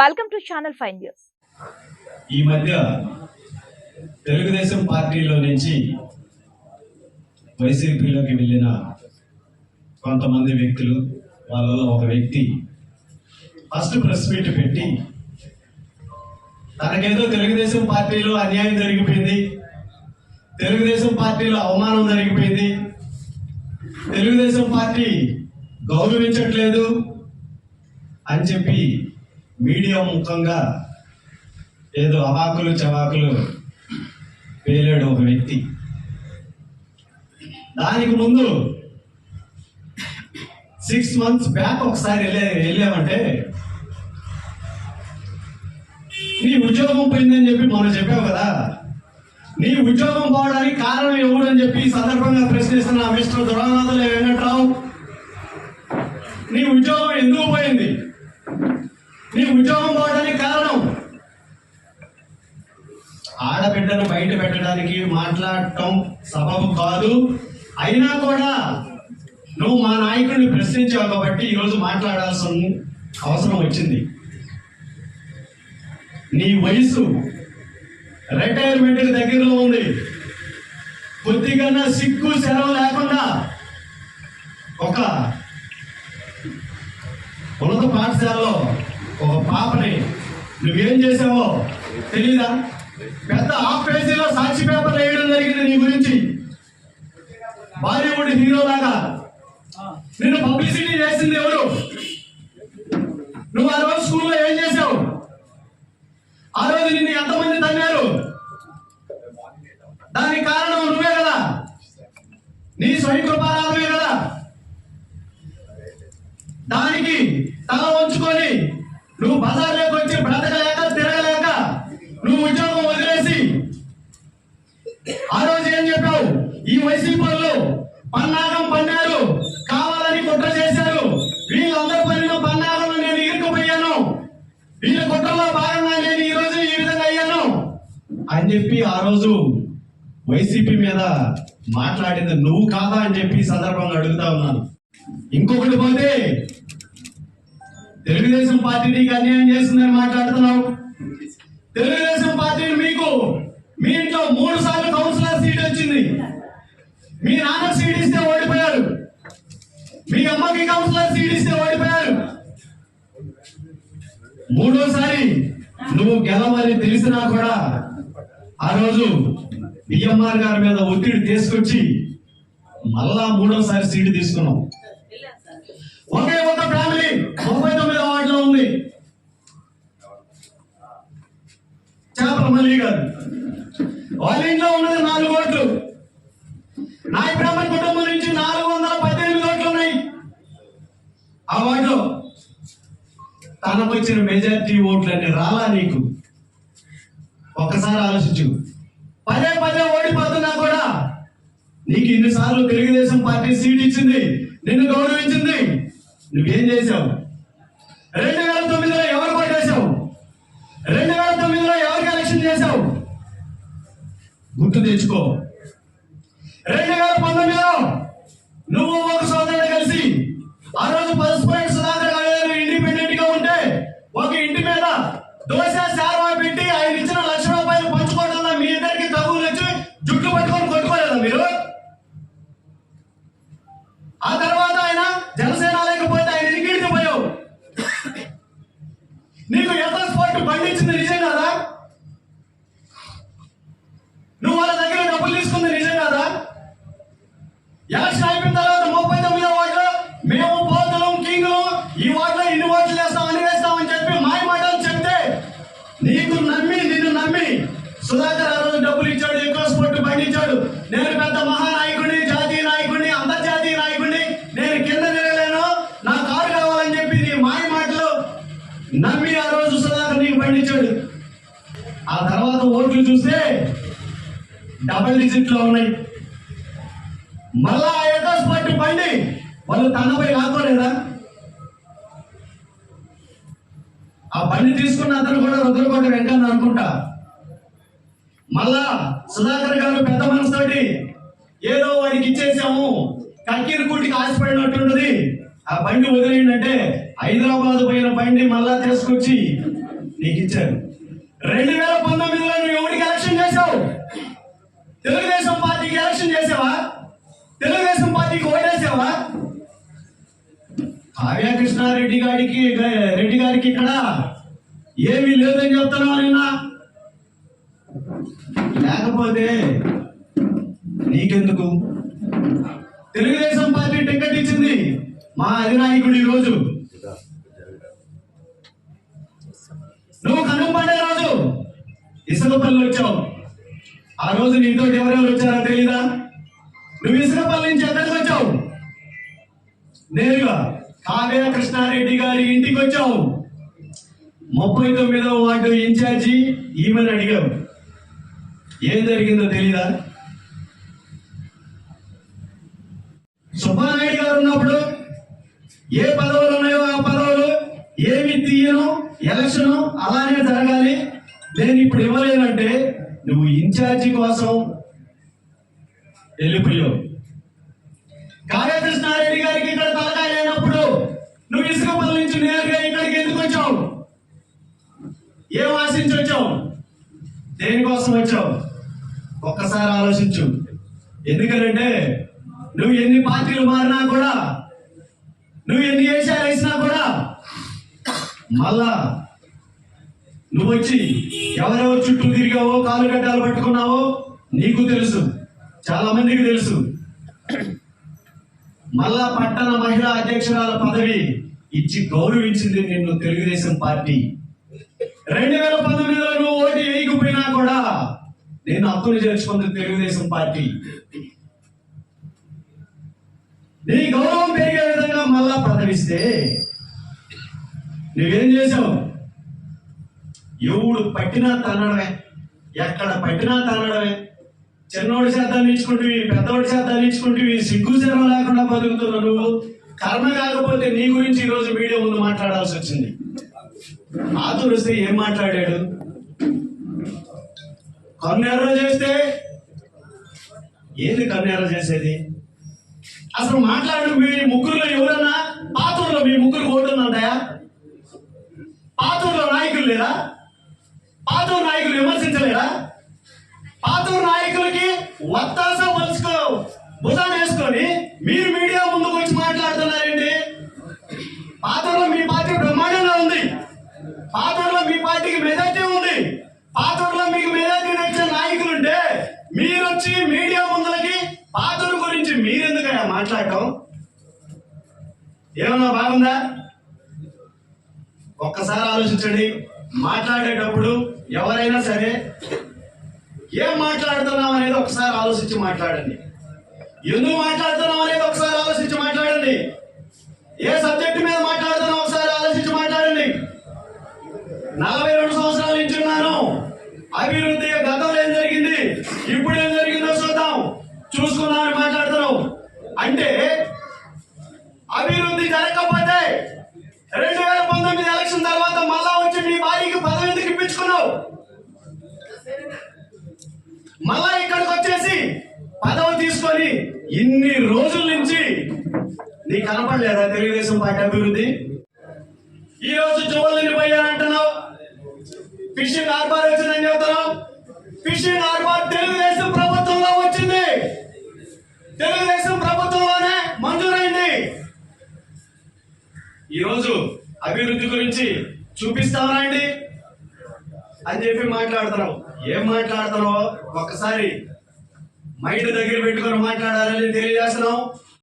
Welcome to channel five news ఈ మధ్య తెలుగుదేశం పార్టీలో నుంచి వైసీపీలోకి వెళ్ళిన కొంతమంది వ్యక్తులు వాళ్ళలో ఒక వ్యక్తి ఫస్ట్ ప్రెస్ మీట్ పెట్టి తనకేదో తెలుగుదేశం పార్టీలో అన్యాయం జరిగిపోయింది తెలుగుదేశం పార్టీలో అవమానం జరిగిపోయింది తెలుగుదేశం పార్టీ గౌరవించట్లేదు అని చెప్పి మీడియా ముఖంగా ఏదో అవాకులు చవాకులు పేలాడు ఒక వ్యక్తి. దానికి ముందు సిక్స్ మంత్స్ బ్యాక్ ఒకసారి వెళ్ళే వెళ్ళామంటే నీ ఉద్యోగం పోయిందని చెప్పి మనం చెప్పావు కదా. నీ ఉద్యోగం పోవడానికి కారణం ఎవడని చెప్పి సందర్భంగా ప్రశ్నిస్తున్న మిస్టర్ దురానాథులు వెంకట్రావు నీ ఉద్యోగం ఎందుకు పోయింది? ఉద్యోగం పోవడానికి కారణం? ఆడబిడ్డను బయట పెట్టడానికి మాట్లాడటం సబబు కాదు. అయినా కూడా నువ్వు మా నాయకుడిని ప్రశ్నించావు కాబట్టి ఈరోజు మాట్లాడాల్సిన అవసరం వచ్చింది. నీ వయసు రిటైర్మెంట్ దగ్గరలో ఉంది. కొద్దిగా సిగ్గు సెలవు లేకుండా ఒక ఉన్నత పాఠశాలలో ఒక పాపని. నువ్వేం చేసావో తెలీదా? పెద్ద హాఫ్ పేజీలో సాక్షి పేపర్ వేయడం జరిగింది నీ గురించి. బాలీవుడ్ హీరో లాగా. నిన్ను పబ్లిసిటీ చేసింది ఎవరు? నువ్వు ఆ రోజు స్కూల్లో ఏం చేసావు? ఆ రోజు నిన్ను ఎంతమంది తన్నారు? దానికి కారణం నువ్వే కదా. నీ స్వయంకృపారాధమే కదా. దానికి తల వంచుకొని నువ్వు బజార్లోకి వచ్చి బ్రతకలేక తిరగలేక నువ్వు ఉద్యోగం వదిలేసి ఆ రోజు ఏం చెప్పావు? ఈ వైసీపీ వాళ్ళు పన్నాగం పన్నారు కావాలని కుట్ర చేశారు. వీళ్ళందరి పనిలో పన్నాగంలో నేను ఇరుక్కుపోయాను. వీళ్ళ కుట్రలో భాగంగా నేను ఈ రోజు ఈ విధంగా అయ్యాను. అని చెప్పి ఆ రోజు వైసీపీ మీద మాట్లాడింది నువ్వు కాదా అని చెప్పి సందర్భంగా అడుగుతా ఉన్నాను. ఇంకొకటి పోతే తెలుగుదేశం పార్టీ నీకు అన్యాయం చేస్తుందని మాట్లాడుతున్నావు. తెలుగుదేశం పార్టీ మీకు మీ ఇంట్లో మూడు సార్లు కౌన్సిలర్ సీట్ వచ్చింది. మీ నాన్న సీట్ ఇస్తే ఓడిపోయారు మీ అమ్మకి కౌన్సిలర్ సీట్ ఇస్తే ఓడిపోయారు మూడోసారి నువ్వు గెలవని తెలిసినా కూడా ఆ రోజు బిఎంఆర్ గారి మీద ఒత్తిడి తీసుకొచ్చి మళ్ళా మూడోసారి సీటు తీసుకున్నాం ఒకే ఒక ఫ్యామిలీ తొంభై తొమ్మిది వార్డులో ఉంది. చేపల మళ్ళీ గారు. వాళ్ళ ఇంట్లో ఉన్నది నాలుగు ఓట్లు. నాయ బ్రాహ్మణ కుటుంబం నుంచి నాలుగు వందల పద్దెనిమిది ఓట్లు ఉన్నాయి. ఆ వార్డులో తనకు వచ్చిన మెజారిటీ ఓట్లన్నీ రాలా నీకు? ఒక్కసారి ఆలోచించు. పదే పదే ఓడిపోతున్నా కూడా నీకు ఇన్నిసార్లు తెలుగుదేశం పార్టీ సీట్ ఇచ్చింది నిన్ను గౌరవించింది నువ్వేం చేశావు రెండు వేల తొమ్మిదిలో ఎవరు పట్టేశావు రెండు వేల తొమ్మిదిలో ఎవరికి ఎలక్షన్ చేశావు గుర్తు తెచ్చుకో. రెండు వేల పంతొమ్మిదిలో నువ్వు ఒక సోదరుడు కలిసి ఆ రోజు పరస్పర సుధాకర్ గారు ఇండిపెండెంట్గా ఉంటే ఒక ఇంటి మీద దోశ స్పాట్ నిజం కదా? నువ్వు వాళ్ళ దగ్గర డబ్బులు తీసుకుంది నిజం కదా? ఎలక్షన్ అయిపోయిన తర్వాత ముప్పై తొమ్మిదో వార్డులో మేము పోతలం కింగ్లు. ఈ వార్డులో ఇన్ని ఓట్లు వేస్తాం అని వేస్తామని చెప్పి మాయ మాటలు చెప్తే నీకు నమ్మి నిన్ను నమ్మి సుధాకర్ ఆ రోజు డబ్బులు ఇచ్చాడు ఎక్కువ స్పోర్ట్ పండించాడు నేను పెద్ద మహానాయకుడిని జాతీయ నాయకుడిని అంతర్జాతీయ నాయకుడిని నేను కింద తిరగలేను. నా కారు కావాలని చెప్పి నీ మాయ మాటలు నమ్మి ఆ రోజు సుధాకర్ ఆ తర్వాత ఓట్లు చూస్తే డబల్ డిజిట్లో ఉన్నాయి. మళ్ళా ఆ పార్టీ పండి వాళ్ళు తనపై లాక్కోలేదా? ఆ బండి తీసుకున్న అతను కూడా రుద్రకోట వెంకన్న అనుకుంటా. మళ్ళా సుధాకర్ గారు పెద్ద మనసుతోటి ఏదో వాడికి ఇచ్చేసాము కక్కీరు కూటికి ఆశపడినట్టున్నది ఆ బండి వదిలేయండి అంటే హైదరాబాద్ పోయిన బండి మళ్ళా తీసుకొచ్చి నీకు ఇచ్చారు. రెండు వేల పంతొమ్మిదిలో నువ్వు ఎవరికి ఎలక్షన్ చేసావు తెలుగుదేశం పార్టీకి ఎలక్షన్ చేసావా తెలుగుదేశం పార్టీకి ఓటేసావా కావ్య కృష్ణారెడ్డి గారికి రెడ్డి గారికి ఇక్కడ ఏమీ లేదని చెప్తున్నావు నిన్న. లేకపోతే నీకెందుకు? తెలుగుదేశం పార్టీ టికెట్ ఇచ్చింది మా అధినాయకుడు ఈ నువ్వు కనుపడే రోజు. ఇసుకపల్లి వచ్చావు. ఆ రోజు నీతో ఎవరెవరు వచ్చారో తెలీదా? నువ్వు ఇసుకపల్లి నుంచి ఎక్కడికి వచ్చావు? నేరుగా కావ్య కృష్ణారెడ్డి గారి ఇంటికి వచ్చావు. ముప్పై తొమ్మిదవ వార్డు ఇన్ఛార్జి ఈమెను అడిగావు. ఏం జరిగిందో తెలీదా? సుబ్బారాయుడు గారు ఉన్నప్పుడు ఏ పదవులు పదవులు ఏమి తీయను ఎలక్షను అలానే జరగాలి. నేను ఇప్పుడు ఇవ్వలేనంటే నువ్వు ఇన్ఛార్జి కోసం వెళ్ళిపోయావు. కార్యకృష్ణారెడ్డి గారికి ఇక్కడ తలకాయ లేనప్పుడు నువ్వు ఇసుకపల్లి నుంచి నేరుగా ఇక్కడికి ఎందుకు వచ్చావు? ఏం ఆశించి వచ్చావు? దేనికోసం వచ్చావు? ఒక్కసారి ఆలోచించు. ఎందుకనంటే నువ్వు ఎన్ని పార్టీలు మారినా కూడా నువ్వు ఎన్ని వేషాలు వేసినా కూడా మళ్ళా నువ్వు వచ్చి ఎవరెవరు చుట్టూ తిరిగావో కాలు గడ్డాలు పట్టుకున్నావో నీకు తెలుసు. చాలా మందికి తెలుసు. మళ్ళా పట్టణ మహిళా అధ్యక్షురాల పదవి ఇచ్చి గౌరవించింది నిన్ను తెలుగుదేశం పార్టీ. రెండు వేల పంతొమ్మిదిలో నువ్వు ఓటు వేయకపోయినా కూడా నేను అప్పులు చేర్చుకుంది తెలుగుదేశం పార్టీ. నీ గౌరవం పెరిగే విధంగా మళ్ళా పదవిస్తే నువ్వేం చేసావు ఎవడు పట్టినా తన్నడమే. ఎక్కడ పట్టినా తన్నడమే. చిన్నోడి శాతాన్ని ఇచ్చుకుంటువి పెద్దోడి శాతాన్ని ఇచ్చుకుంటువి సిగ్గు శరం లేకుండా బతుకుతున్నావు నువ్వు. కర్మ కాకపోతే నీ గురించి ఈరోజు మీడియా ముందు మాట్లాడాల్సి వచ్చింది. ఆతురు వస్తే ఏం మాట్లాడాడు? కన్నెర్ర చేస్తే ఏది కన్నెర్ర చేసేది? అసలు మాట్లాడు మీ ముగ్గురులో ఎవరన్నా? పాత్రలో మీ ముగ్గురు ఓట్లు పాతూరులో నాయకులు లేరా? పాతూరు నాయకులు విమర్శించలేరా? పాతూరు నాయకులకి వత్తాస వలుసుకో భుజాన్ని వేసుకొని మీరు మీడియా ముందుకు వచ్చి మాట్లాడుతున్నారండి. పాతూరులో మీ పార్టీ బ్రహ్మాండంగా ఉంది. పాతూరులో మీ పార్టీకి మెజార్టీ ఉంది. పాతూరులో మీకు మెజార్టీ నచ్చిన నాయకులు ఉంటే మీరు వచ్చి మీడియా ముందులకి పాతూరు గురించి మీరెందుకైనా మాట్లాడటం? ఏమన్నా బాగుందా? ఒక్కసారి ఆలోచించండి. మాట్లాడేటప్పుడు ఎవరైనా సరే ఏం మాట్లాడుతున్నాం అనేది ఒకసారి ఆలోచించి మాట్లాడండి. ఎందుకు మాట్లాడుతున్నాం అనేది ఒకసారి ఆలోచించి మాట్లాడండి. ఏ సబ్జెక్టు మీద మాట్లాడుతున్నాం ఒకసారి ఆలోచించి మాట్లాడండి. నలభై రెండు సంవత్సరాలు ఇచ్చున్నాను ఉన్నాను. అభివృద్ధి మళ్ళా ఇక్కడికి వచ్చేసి పదవి తీసుకొని ఇన్ని రోజుల నుంచి నీకు కనపడలేదా తెలుగుదేశం పార్టీ అభివృద్ధి? ఈ రోజు జువల్ని పోయానంటున్నావు ఫిషింగ్ హార్బర్ వచ్చిందని చెప్తున్నావు. ఫిషింగ్ హార్బర్ తెలుగుదేశం ప్రభుత్వంలో వచ్చింది. తెలుగుదేశం ప్రభుత్వంలోనే మంజూరైంది. ఈరోజు అభివృద్ధి గురించి చూపిస్తావా అండి అని చెప్పి మాట్లాడుతున్నావు. ఏం మాట్లాడుతున్నావు? ఒక్కసారి మైండ్ దగ్గర పెట్టుకొని మాట్లాడాలని తెలియజేస్తున్నావు.